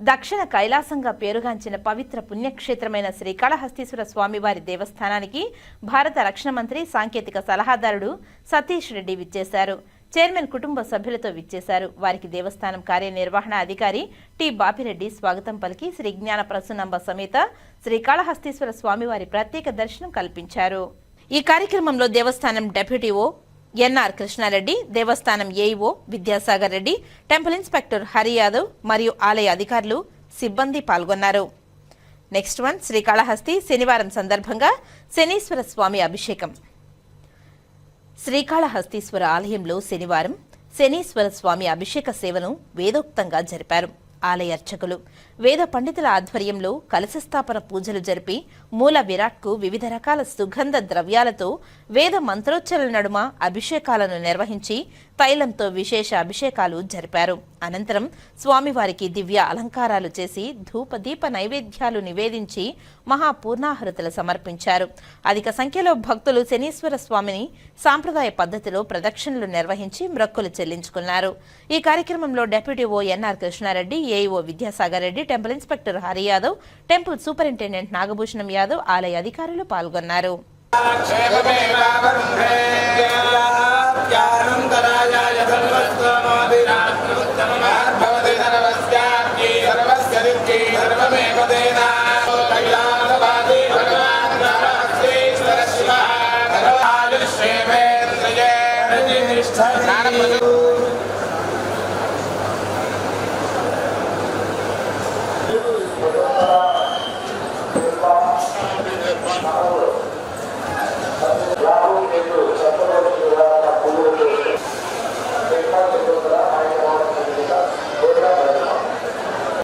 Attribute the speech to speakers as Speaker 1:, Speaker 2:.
Speaker 1: దక్షిణ కైలాసంగా పేరుగాంచిన పవిత్ర పుణ్యక్షేత్రమైన శ్రీకాళహస్తీశ్వర స్వామివారి దేవస్థానానికి భారత రక్షణ మంత్రి సాంకేతిక సలహాదారుడు సతీష్ రెడ్డి విచ్చేశారు. చైర్మన్ కుటుంబ సభ్యులతో విచ్చేశారు. వారికి దేవస్థానం కార్యనిర్వహణ అధికారి టి. బాపిరెడ్డి స్వాగతం పలికి శ్రీ జ్ఞాన ప్రసన్నంబ సమేత శ్రీకాళహస్తీశ్వర స్వామివారి ప్రత్యేక దర్శనం కల్పించారు. ఈ కార్యక్రమంలో దేవస్థానం డెప్యూటీ ఓ ఎన్ఆర్ కృష్ణారెడ్డి దేవస్థానం AEO Vidyasagar Reddy temple inspector Hari Yadav మరియు ఆలయ అధికారులు సిబ్బంది పాల్గొన్నారు. నెక్స్ట్ వన్ శ్రీకాళహస్తి శనివారం సందర్భంగా శనీశ్వర స్వామి అభిషేకం. శ్రీకాళహస్తీశ్వర ఆలయంలో శనివారం శనీశ్వర స్వామి అభిషేక సేవను వేదోక్తంగా జరిపారు. ఆలయ అర్చకులు. వేద పండితుల ఆధ్వర్యంలో కలశస్థాపన పూజలు జరిపి మూల విరాట్కు వివిధ రకాల సుగంధ ద్రవ్యాలతో వేద మంత్రోచ్చరణ నడుమ అభిషేకాలను నిర్వహించి తైలంతో విశేష అభిషేకాలు జరిపారు. అనంతరం స్వామివారికి దివ్య అలంకారాలు చేసి ధూపదీప నైవేద్యాలు నివేదించి మహాపూర్ణాహృతులు సమర్పించారు. అధిక సంఖ్యలో భక్తులు శనీశ్వర స్వామిని సాంప్రదాయ పద్ధతిలో ప్రదక్షిణలు నిర్వహించి మ్రొక్కులు చెల్లించుకున్నారు. ఈ కార్యక్రమంలో deputy O NR Krishna Reddy AEO Vidyasagar Reddy temple inspector Hari Yadav temple superintendent Nagabhushanam Yadav ఆలయ అధికారులు పాల్గొన్నారు.
Speaker 2: সাহায্য